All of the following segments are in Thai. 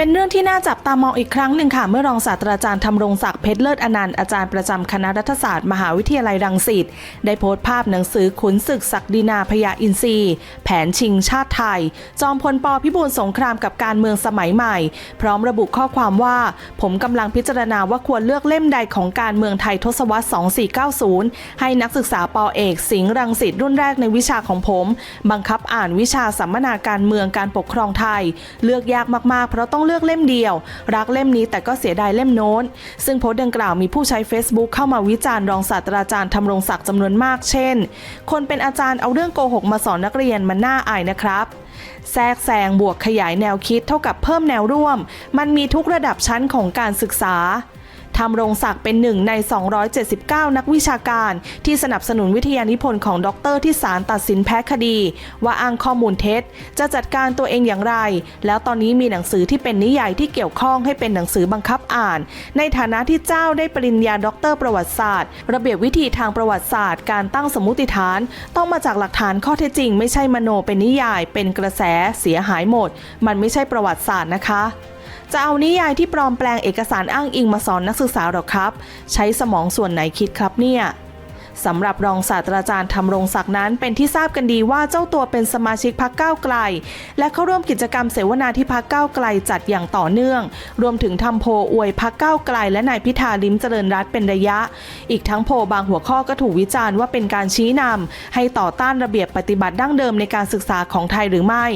เป็นเรื่องที่น่าจับตามองอีกครั้งหนึ่งค่ะ เมื่อรองศาสตราจารย์ธำรงศักดิ์เพชรเลิศอนันต์อาจารย์ประจำคณะรัฐศาสตร์มหาวิทยาลัยรังสิตได้โพสต์ภาพหนังสือขุนศึกศักดินาพยาอินทรีย์แผนชิงชาติไทย จอมพลปพิบูลสงครามกับการเมืองสมัยใหม่ พร้อมระบุข้อความว่า ผมกำลังพิจารณาว่าควรเลือกเล่มใดของการเมืองไทยทศวรรษ 2490 ให้นักศึกษาปอเอก สิงห์รังสิตรุ่นแรกในวิชาของผม บังคับอ่านวิชาสัมมนาการเมืองการปกครองไทย เลือกยากมากๆ เพราะต้องเลือกเล่มเดียว รักเล่มนี้แต่ก็เสียดายเล่มโน้น ซึ่งโพสต์ดังกล่าวมีผู้ใช้ Facebook เข้ามาวิจารณ์รองศาสตราจารย์ธำรงศักดิ์จำนวนมากเช่น คนเป็นอาจารย์เอาเรื่องโกหกมาสอนนักเรียนมันน่าอายนะครับแทรกแซงบวกขยายแนวคิดเท่ากับเพิ่มแนวร่วม มันมีทุกระดับชั้นของการศึกษา ทำรงศักดิ์เป็นหนึ่งใน 279 นักวิชาการ ที่สนับสนุนวิทยานิพนธ์ของด็อกเตอร์ที่ศาลตัดสินแพ้คดี ว่าอ้างข้อมูลเท็จ จะจัดการตัวเองอย่างไร แล้วตอนนี้มีหนังสือที่เป็นนิยายที่เกี่ยวข้องให้เป็นหนังสือบังคับอ่าน ในฐานะที่เจ้าได้ปริญญาด็อกเตอร์ประวัติศาสตร์ ระเบียบวิธีทางประวัติศาสตร์ การตั้งสมมติฐาน ต้องมาจากหลักฐานข้อเท็จจริง ไม่ใช่มโนเป็นนิยาย เป็นกระแสเสียหายหมด มันไม่ใช่ประวัติศาสตร์นะคะ จะเอานิยายที่ปลอมแปลงเอกสารอ้างอิงมาสอนนักศึกษาหรอครับ ใช้สมองส่วนไหนคิดครับเนี่ย สำหรับรองศาสตราจารย์ธำรมรงศักดิ์นั้น เป็นที่ทราบกันดีว่าเจ้าตัวเป็นสมาชิกพักก้าวไกล และเข้าร่วมกิจกรรมเสวนาที่พักก้าวไกลจัดอย่างต่อเนื่อง รวมถึงทำโพลอวยพักก้าวไกล และนายพิธาลิมเจริญรัตน์เป็นระยะ อีกทั้งโพลบางหัวข้อก็ถูกวิจารณ์ว่าเป็นการชี้นำให้ต่อต้านระเบียบปฏิบัติดั้งเดิมในการศึกษาของไทยหรือไม่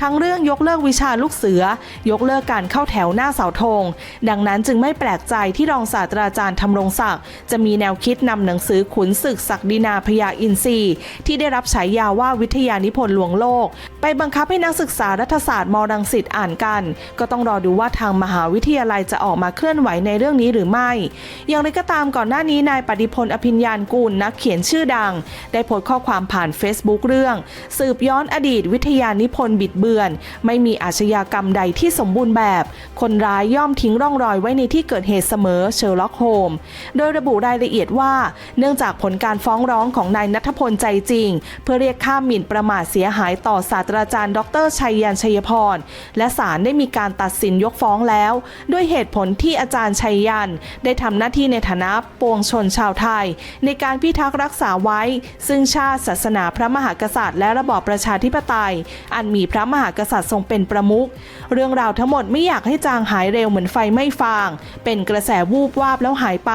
ทั้งเรื่องยกเลิกวิชาลูกเสือ ยกเลิกการเข้าแถวหน้าเสาธงดังนั้นจึงไม่แปลกใจที่รองศาสตราจารย์ธำรมรงศักดิ์จะมีแนวคิดนำหนังสือขุนศึกศักดินาพยาอินทรีย์ ที่ได้รับฉายาว่าวิทยานิพนธ์ลวงโลก ไปบังคับให้นักศึกษารัฐศาสตร์มรังสิตอ่านกัน ก็ต้องรอดูว่าทางมหาวิทยาลัยจะออกมาเคลื่อนไหวในเรื่องนี้หรือไม่ อย่างไรก็ตามก่อนหน้านี้นายปฏิพลอภิญญาณกูลนักเขียนชื่อดัง ได้โพสต์ข้อความผ่าน Facebook เรื่อง สืบย้อนอดีตวิทยานิพนธ์บิดเบือน ไม่มีอาชญากรรมใดที่สมบูรณ์แบบ คนร้ายย่อมทิ้งร่องรอยไว้ในที่เกิดเหตุเสมอเชอร์ล็อกโฮมโดยระบุรายละเอียดว่า เนื่องจากผลการฟ้องร้องของนายนัทพลใจจริง เพื่อเรียกค่าหมิ่นประมาทเสียหายต่อศาสตราจารย์ ดรชัยยันชัยพร และศาลได้มีการตัดสินยกฟ้องแล้ว ด้วยเหตุผลที่อาจารย์ชัยยัน ได้ทำหน้าที่ในฐานะปวงชนชาวไทย ในการพิทักษ์รักษาไว้ ซึ่งชาติศาสนาพระมหากษัตริย์ และระบอบประชาธิปไตย อันมีพระมหากษัตริย์ทรงเป็นประมุขเรื่องราวทั้งหมดไม่อยากให้จางหายเร็วเหมือนไฟไม่ฟาง เป็นกระแสวูบวาบแล้วหายไป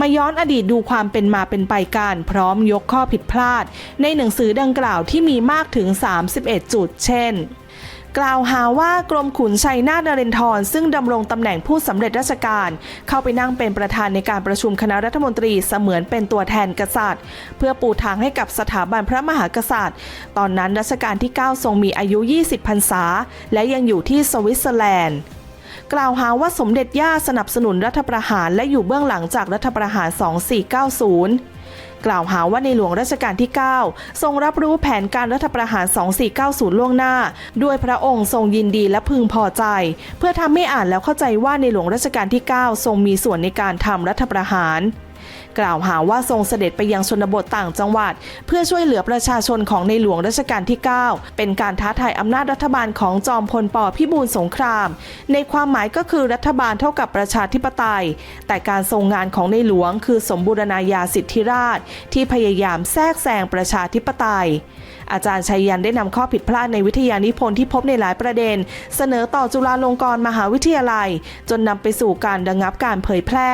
มาย้อนอดีตดูความเป็นมาเป็นไปกันพร้อมยกข้อผิดพลาด ในหนังสือดังกล่าวที่มีมากถึง 31 จุด เช่นกล่าวหาว่ากรมขุนชัยนาทนเรนทรซึ่งดำรงตำแหน่งผู้สำเร็จราชการ เข้าไปนั่งเป็นประธานในการประชุมคณะรัฐมนตรีเสมือนเป็นตัวแทนกษัตริย์ เพื่อปูทางให้กับสถาบันพระมหากษัตริย์ ตอนนั้นรัชกาลที่ 9 ทรงมีอายุ 20 พรรษา และยังอยู่ที่สวิตเซอร์แลนด์ กล่าวหาว่าสมเด็จย่าสนับสนุนรัฐประหารและอยู่เบื้องหลังจากรัฐประหาร 2490 กล่าวหาว่าในหลวงรัชกาลที่ 9 ทรงรับรู้แผนการรัฐประหาร 2490 ล่วงหน้า ด้วยพระองค์ทรงยินดีและพึงพอใจ เพื่อทำให้อ่านแล้วเข้าใจว่าในหลวงรัชกาลที่ 9 ทรงมีส่วนในการทำรัฐประหาร กล่าวหาว่าทรงเสด็จไปยังชนบทต่างจังหวัด เพื่อช่วยเหลือประชาชนของในหลวงรัชกาลที่ 9 เป็นการท้าทายอำนาจรัฐบาลของจอมพลปพิบูลสงคราม ในความหมายก็คือรัฐบาลเท่ากับประชาธิปไตย แต่การทรงงานของในหลวงคือสมบูรณาญาสิทธิราช ที่พยายามแทรกแซงประชาธิปไตย อาจารย์ชัยยันได้นำข้อผิดพลาดในวิทยานิพนธ์ที่พบในหลายประเด็น เสนอต่อจุฬาลงกรณ์มหาวิทยาลัย จนนำไปสู่การระงับการเผยแพร่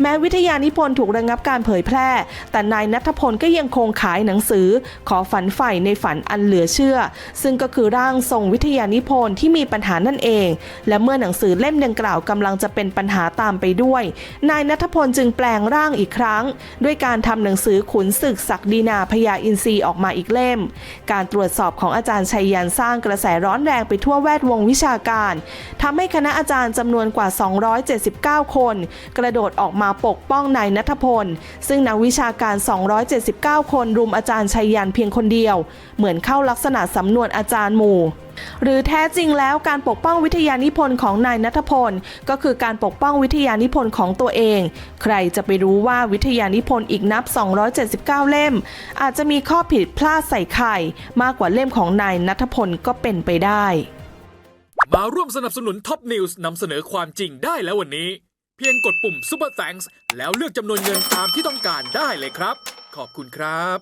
แม้วิทยานิพนธ์ถูกระงับการเผยแพร่ แต่นายนัทพลก็ยังคงขายหนังสือ ขอฝันใฝ่ในฝันอันเหลือเชื่อ ซึ่งก็คือร่างทรงวิทยานิพนธ์ที่มีปัญหานั่นเอง และเมื่อหนังสือเล่มดังกล่าวกำลังจะเป็นปัญหาตามไปด้วย นายนัทพลจึงแปลงร่างอีกครั้ง ด้วยการทำหนังสือขุนศึกศักดินาพยาอินทรีย์ออกมาอีกเล่มการตรวจสอบของอาจารย์ชัยยันสร้างกระแสร้อนแรงไปทั่วแวดวงวิชาการทำให้คณะอาจารย์จำนวนกว่า 279 คน กระโดดออกมาปกป้องนายนัทพล ซึ่งนักวิชาการ 279 คนรุมอาจารย์ชัยยันเพียงคนเดียว เหมือนเข้าลักษณะสำนวนอาจารย์หมู่ หรือแท้จริงแล้วการปกป้องวิทยานิพนธ์ของนายนัทพล ก็คือการปกป้องวิทยานิพนธ์ของตัวเอง ใครจะไปรู้ว่าวิทยานิพนธ์อีกนับ 279 เล่ม อาจจะมีข้อผิดพลาดใส่ไข่ มากกว่าเล่มของนายนัทพลก็เป็นไปได้ มาร่วมสนับสนุนท็อปนิวส์นำเสนอความจริงได้แล้ววันนี้ เพียงกดปุ่ม Super Thanks แล้วเลือกจำนวนเงินตามที่ต้องการได้เลยครับ ขอบคุณครับ